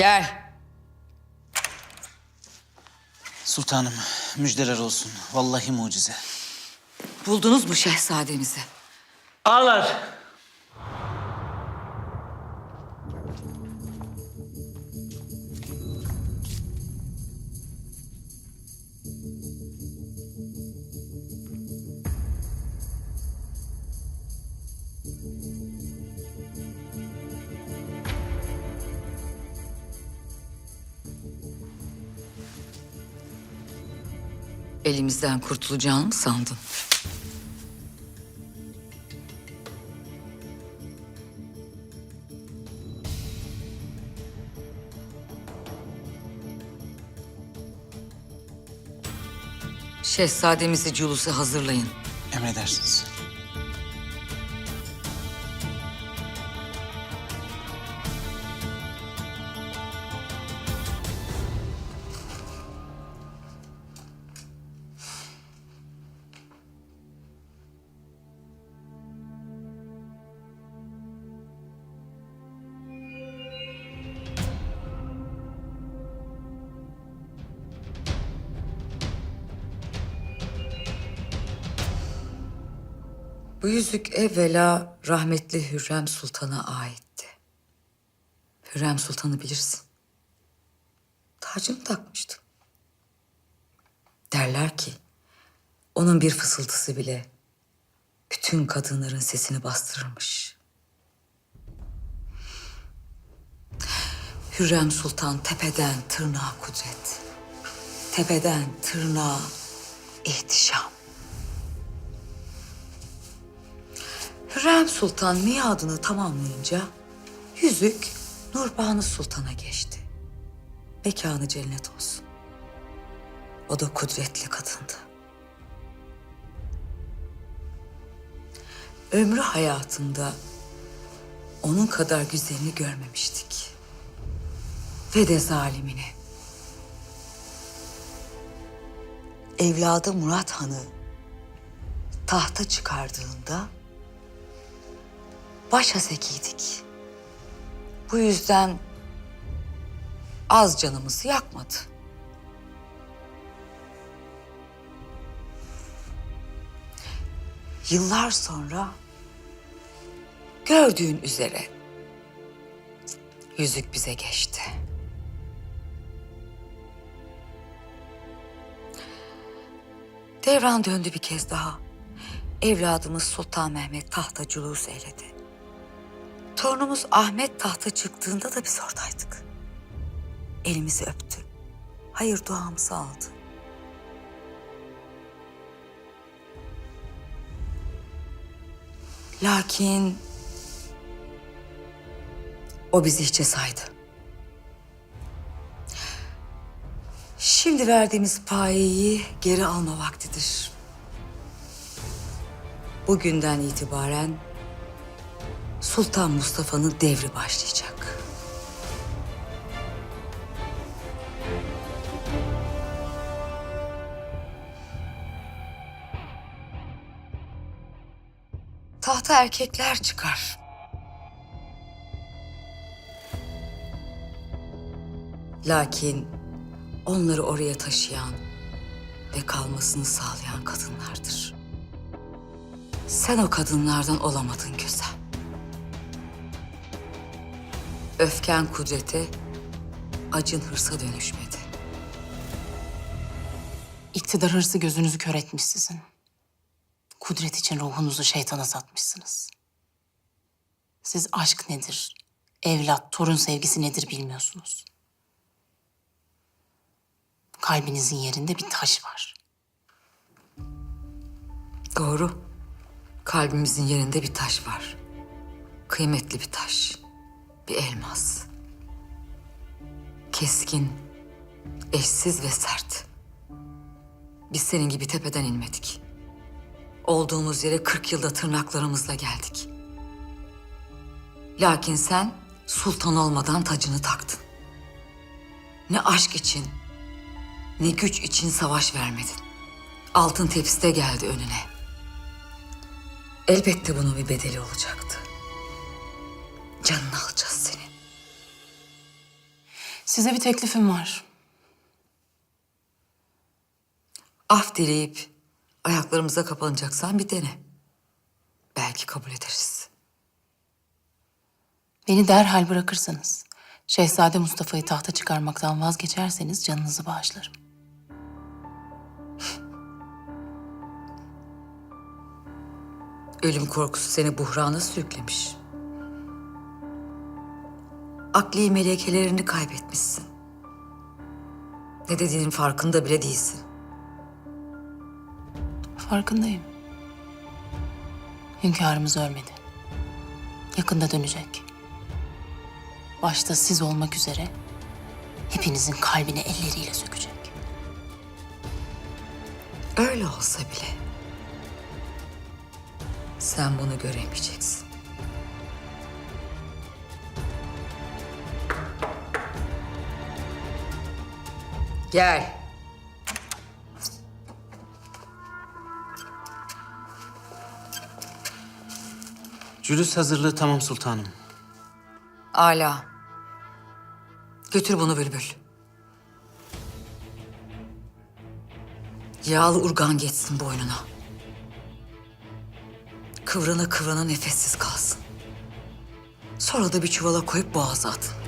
Gel. Sultanım müjdeler olsun. Vallahi mucize. Buldunuz mu şehzademizi? Ağlar. Elimizden kurtulacağını mı sandın? Şehzademizi culusa hazırlayın. Emredersiniz. Evvela rahmetli Hürrem Sultan'a aitti. Hürrem Sultan'ı bilirsin. Tacını takmıştı. Derler ki onun bir fısıltısı bile bütün kadınların sesini bastırırmış. Hürrem Sultan tepeden tırnağa kudret. Tepeden tırnağa ihtişam. Hürrem Sultan miadını tamamlayınca yüzük Nurbanu Sultan'a geçti. Mekanı cennet olsun. O da kudretli kadındı. Ömrü hayatında onun kadar güzelini görmemiştik. Ve de zalimini. Evladı Murat Han'ı tahta çıkardığında başasekiydik. Bu yüzden az canımızı yakmadı. Yıllar sonra gördüğün üzere yüzük bize geçti. Devran döndü bir kez daha. Evladımız Sultan Mehmet tahta culus eyledi. Torunumuz Ahmet tahta çıktığında da biz oradaydık. Elimizi öptü. Hayır duamızı aldı. Lakin o bizi hiçe saydı. Şimdi verdiğimiz payeyi geri alma vaktidir. Bugünden itibaren Sultan Mustafa'nın devri başlayacak. Tahta erkekler çıkar. Lakin onları oraya taşıyan ve kalmasını sağlayan kadınlardır. Sen o kadınlardan olamadın güzel. Öfken kudrete, acın hırsa dönüşmedi. İktidar hırsı gözünüzü kör etmiş sizin. Kudret için ruhunuzu şeytana satmışsınız. Siz aşk nedir, evlat, torun sevgisi nedir bilmiyorsunuz. Kalbinizin yerinde bir taş var. Doğru. Kalbimizin yerinde bir taş var. Kıymetli bir taş. Bir elmas. Keskin, eşsiz ve sert. Biz senin gibi tepeden inmedik. Olduğumuz yere 40 yılda tırnaklarımızla geldik. Lakin sen sultan olmadan tacını taktın. Ne aşk için, ne güç için savaş vermedin. Altın tepside geldi önüne. Elbette bunun bir bedeli olacaktı. Canını alacağız senin. Size bir teklifim var. Af dileyip ayaklarımıza kapanacaksan bir dene. Belki kabul ederiz. Beni derhal bırakırsanız, Şehzade Mustafa'yı tahta çıkarmaktan vazgeçerseniz canınızı bağışlarım. Ölüm korkusu seni buhrana sürüklemiş. Akli melekelerini kaybetmişsin. Ne dediğinin farkında bile değilsin. Farkındayım. Hünkârımız ölmedi. Yakında dönecek. Başta siz olmak üzere hepinizin kalbini elleriyle sökecek. Öyle olsa bile sen bunu göremeyeceksin. Gel. Cülüs hazırlığı tamam sultanım. Ala. Götür bunu Bülbül. Yağlı urgan geçsin boynuna. Kıvrana kıvrana nefessiz kalsın. Sonra da bir çuvala koyup boğaza atın.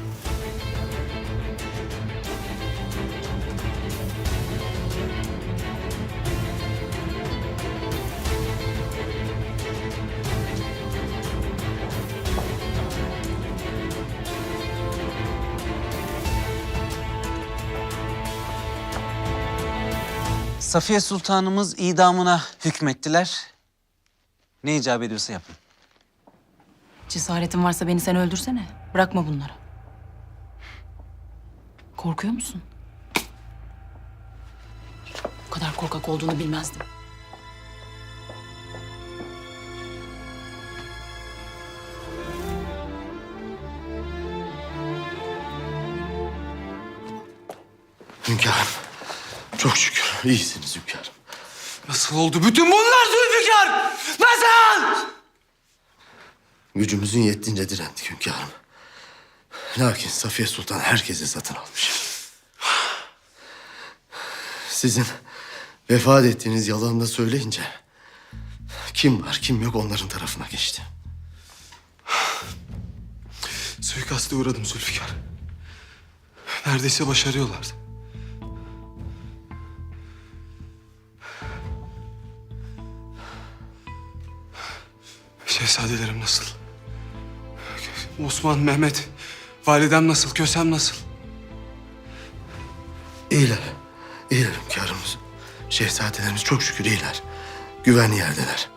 Safiye Sultanımız idamına hükmettiler. Ne icap ediyorsa yapın. Cesaretin varsa beni sen öldürsene. Bırakma bunları. Korkuyor musun? Bu kadar korkak olduğunu bilmezdim. Hünkârım. Çok şükür iyisiniz hünkârım. Nasıl oldu bütün bunlar Zülfikar? Nasıl? Gücümüzün yettiğince direndik hünkârım. Lakin Safiye Sultan herkesi satın almış. Sizin vefat ettiğiniz yalanını da söyleyince... ...kim var kim yok onların tarafına geçti. Suikaste uğradım Zülfikar. Neredeyse başarıyorlardı. Şehzadelerim nasıl? Osman, Mehmet, validem nasıl, kösem nasıl? İyiler. İyiler hünkârımız. Şehzadelerimiz çok şükür iyiler. Güvenli yerdeler.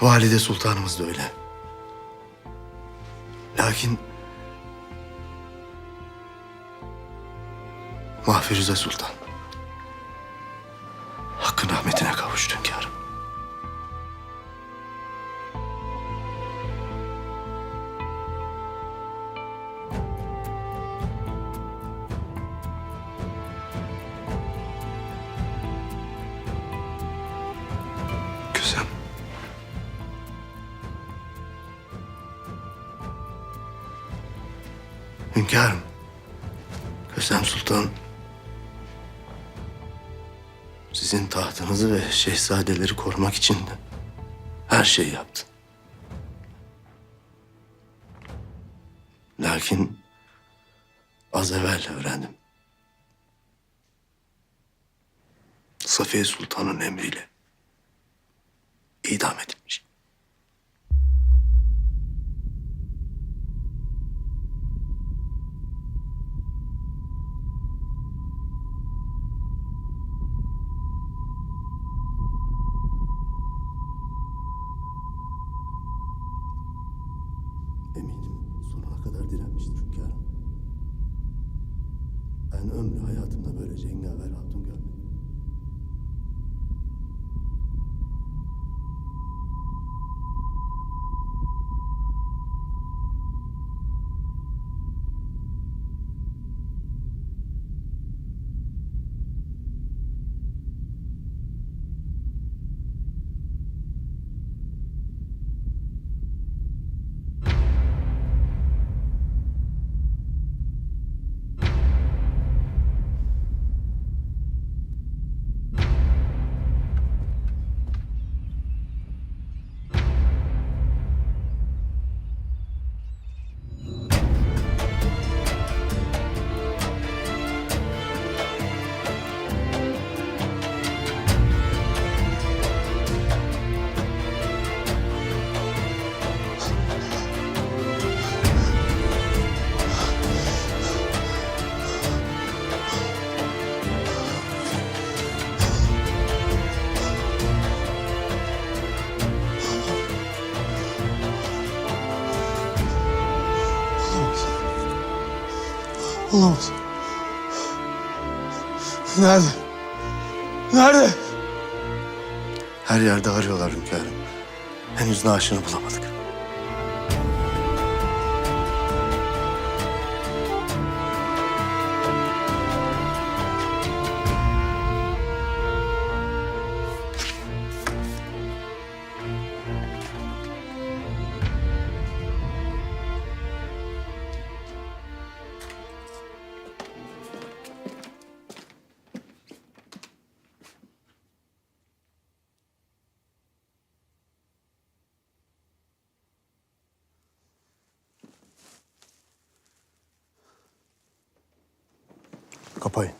Valide sultanımız da öyle. Lakin... Mahfiruze Sultan. Hünkârım. Kösem Sultan... Sizin tahtınızı ve şehzadeleri korumak için de her şeyi yaptı. Lakin az evvel öğrendim. Safiye Sultan'ın emriyle idam edilmiş. Olamaz. Nerede? Nerede? Her yerde arıyorlar hünkârım. Henüz naaşını bulamadık. Kapayın.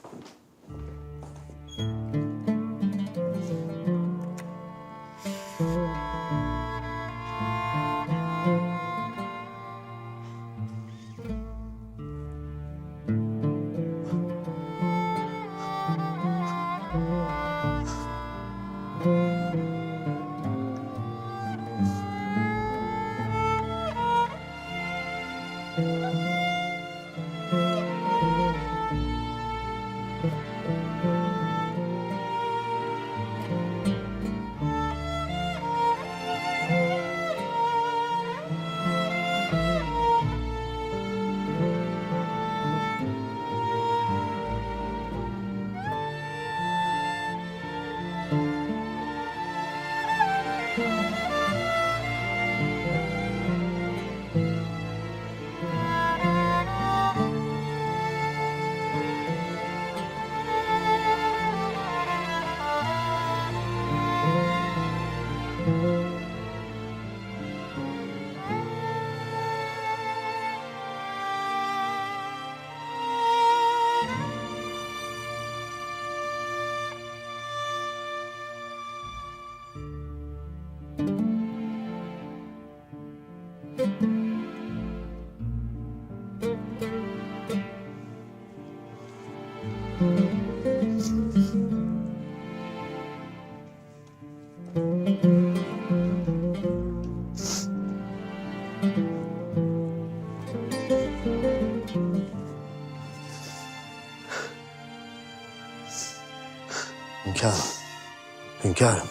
Hünkârım.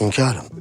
Hünkârım.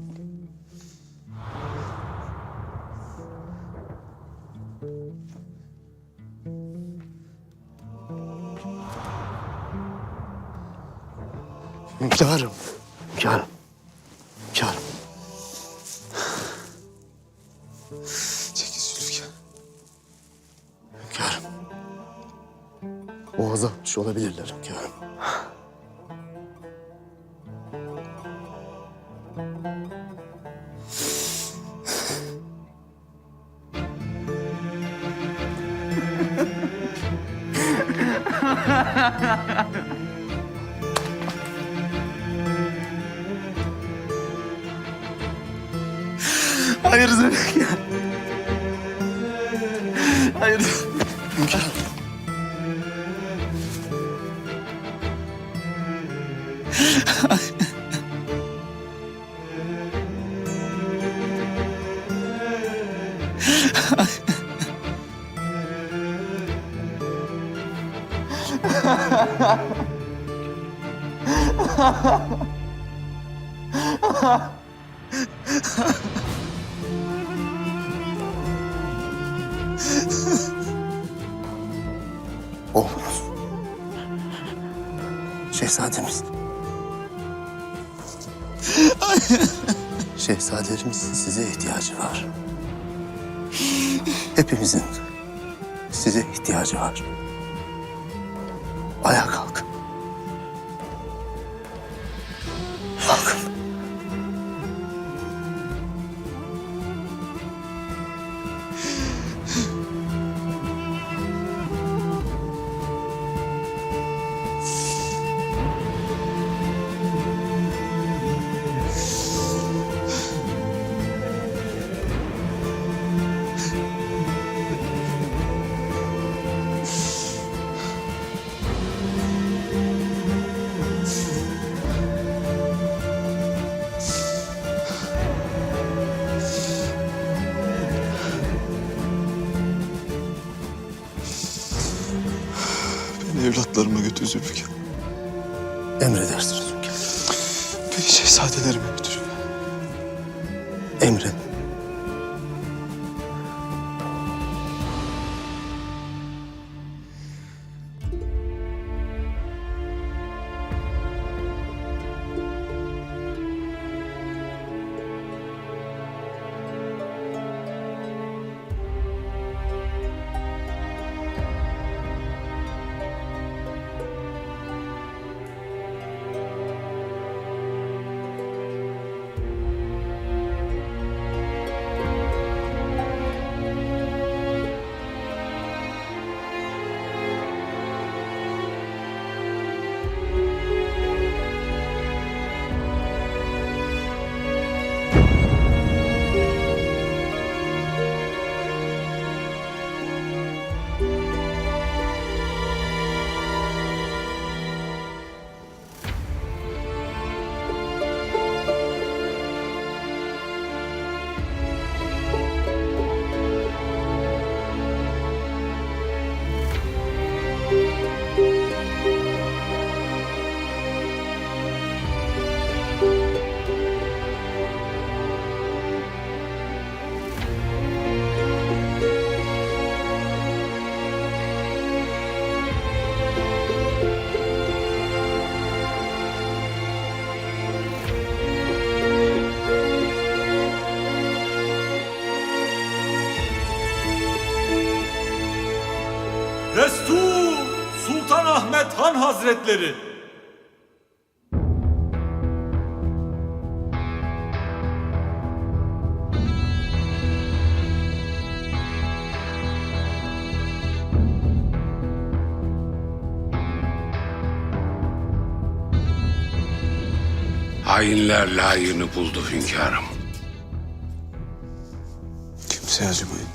Hayır Zülfikar. Hayır. Oğlunuz. Şehzademiz. Şehzademizin size ihtiyacı var. Hepimizin size ihtiyacı var. Evlatlarıma götür Zülfikar. Emredersiniz hünkârım. Beni şehzadelerime götür. Emredin. Destur Sultan Ahmet Han Hazretleri. Hainler layığını buldu hünkârım. Kimseye acımayın.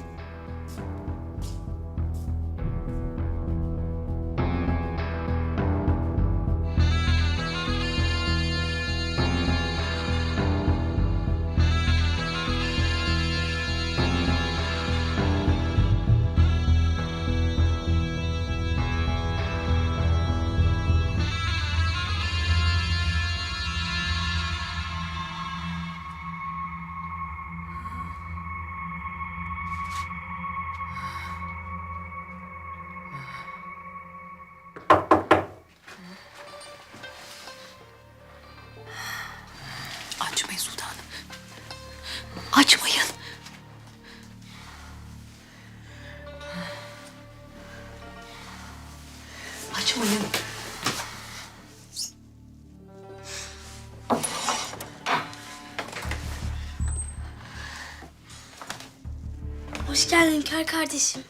Geldin Hünkar kardeşim.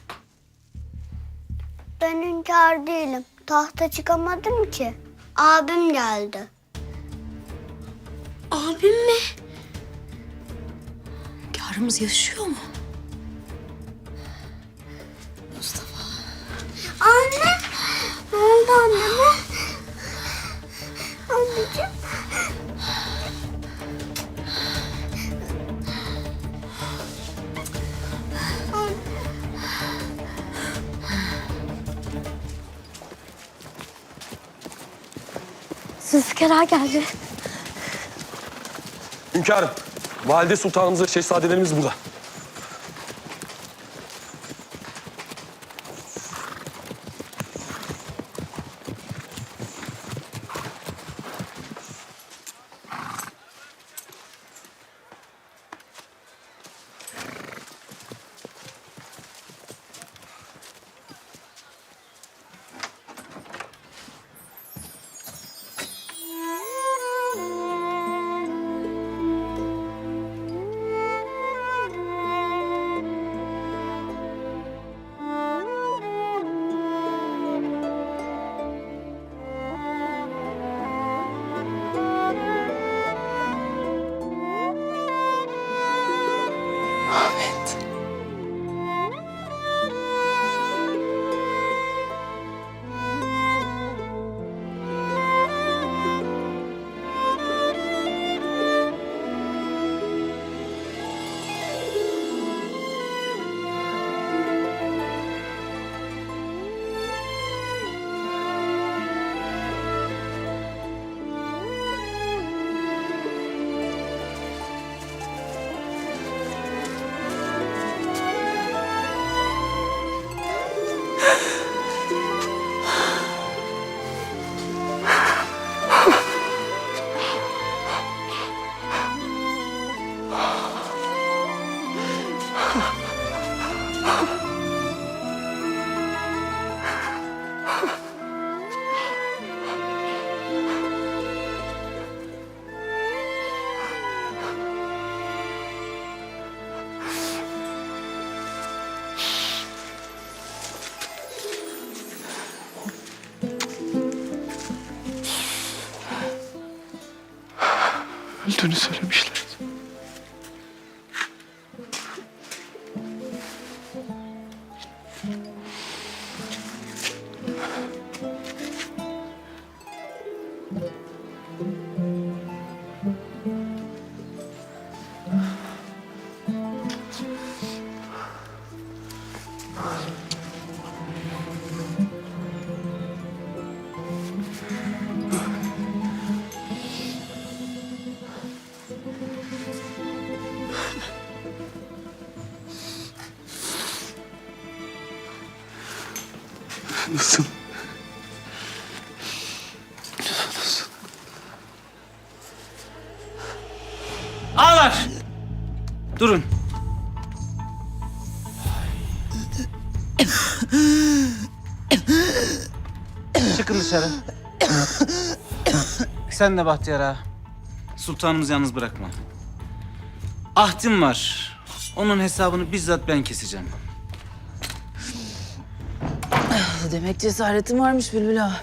Ben hünkâr değilim. Tahta çıkamadım ki. Abim geldi. Abim mi? Hünkârımız yaşıyor mu? Ağa geldi. Hünkârım, valide sultanımız şehzadelerimiz burada. Üstünü söyle. Dışarı. Sen de Bahtiyar ağa. Sultanımızı yalnız bırakma. Ahdim var. Onun hesabını bizzat ben keseceğim. Demek cesaretin varmış Bülbül ağa.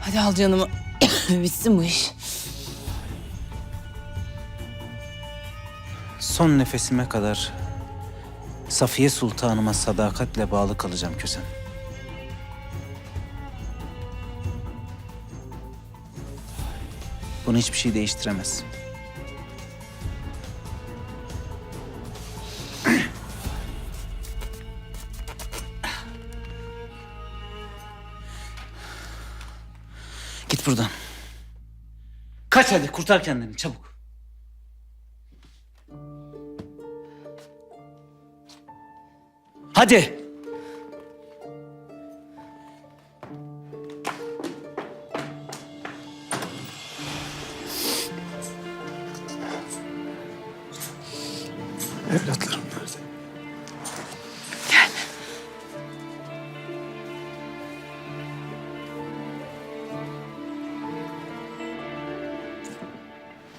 Hadi al canımı. Bitsin bu iş. Son nefesime kadar Safiye Sultanıma sadakatle bağlı kalacağım Kösem. Bunu hiçbir şey değiştiremez. Git buradan. Kaç hadi kurtar kendini çabuk. Hadi. Evlatlarım nerede?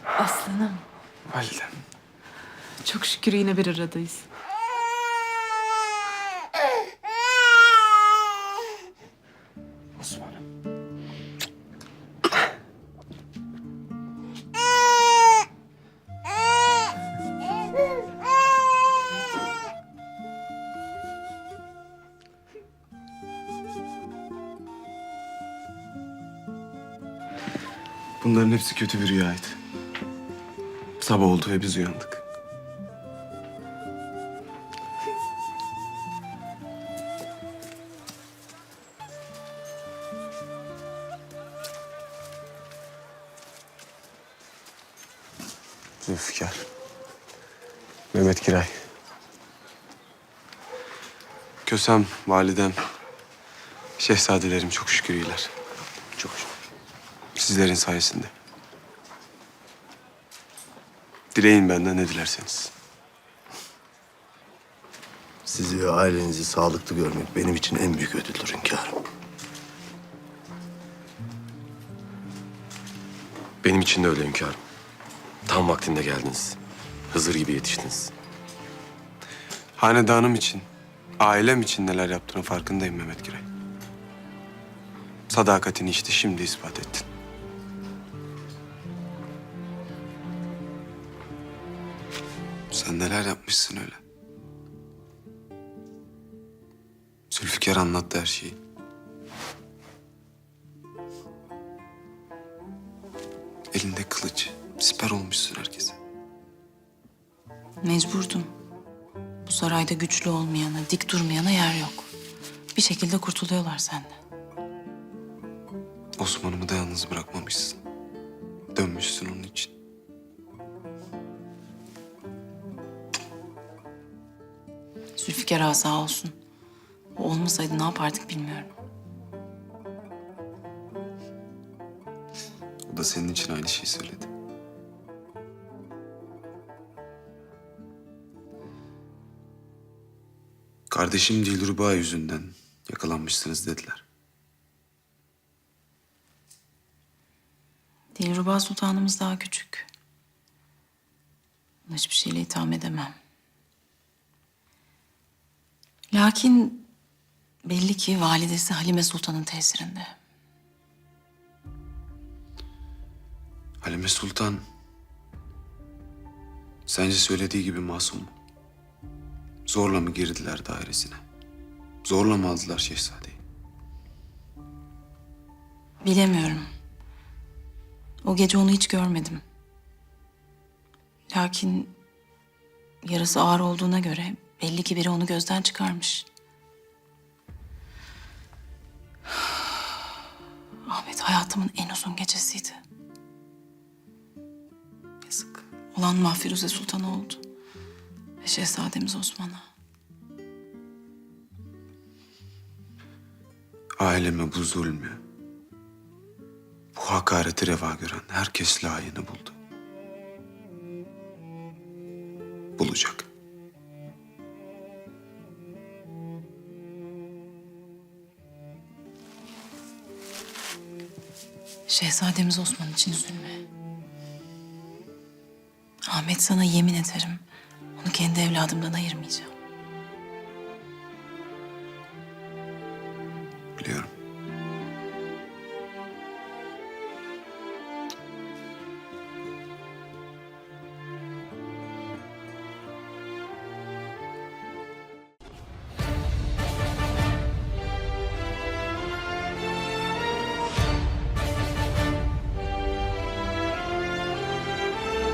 Aslanım. Validem. Çok şükür yine bir aradayız. Bunların hepsi kötü bir rüyaydı. Sabah oldu ve biz uyandık. Zülfikar. Mehmet Kiray. Kösem, validem, şehzadelerim çok şükür iyiler. Çok şükür. Sizlerin sayesinde. Dileyin benden ne dilerseniz. Sizi ve ailenizi sağlıklı görmek benim için en büyük ödüldür hünkârım. Benim için de öyle hünkârım. Tam vaktinde geldiniz. Hızır gibi yetiştiniz. Hanedanım için, ailem için neler yaptığının farkındayım Mehmet Giray. Sadakatini işte şimdi ispat ettin. Yapmışsın öyle. Zülfikar anlattı her şeyi. Elinde kılıç, siper olmuşsun herkese. Mecburdum. Bu sarayda güçlü olmayana, dik durmayana yer yok. Bir şekilde kurtuluyorlar senden. Osman'ımı da yalnız bırakmamışsın. Dönmüşsün onun için. Ağa sağ olsun. O olmasaydı ne yapardık bilmiyorum. O da senin için aynı şeyi söyledi. Kardeşim Dilruba yüzünden yakalanmışsınız dediler. Dilruba Sultanımız daha küçük. Hiçbir şeyle itham edemem. Lakin belli ki validesi Halime Sultan'ın tesirinde. Halime Sultan sence söylediği gibi masum mu? Zorla mı girdiler dairesine? Zorla mı aldılar şehzadeyi? Bilemiyorum. O gece onu hiç görmedim. Lakin yarası ağır olduğuna göre belli ki biri onu gözden çıkarmış. Ahmet hayatımın en uzun gecesiydi. Yazık. Olan Mahfiruze Sultan'a oldu. Ve Şehzademiz Osman'a. Aileme bu zulmü, bu hakareti reva gören herkes layığını buldu. Bulacak. Şehzademiz Osman için üzülme. Ahmet sana yemin ederim onu kendi evladımdan ayırmayacağım.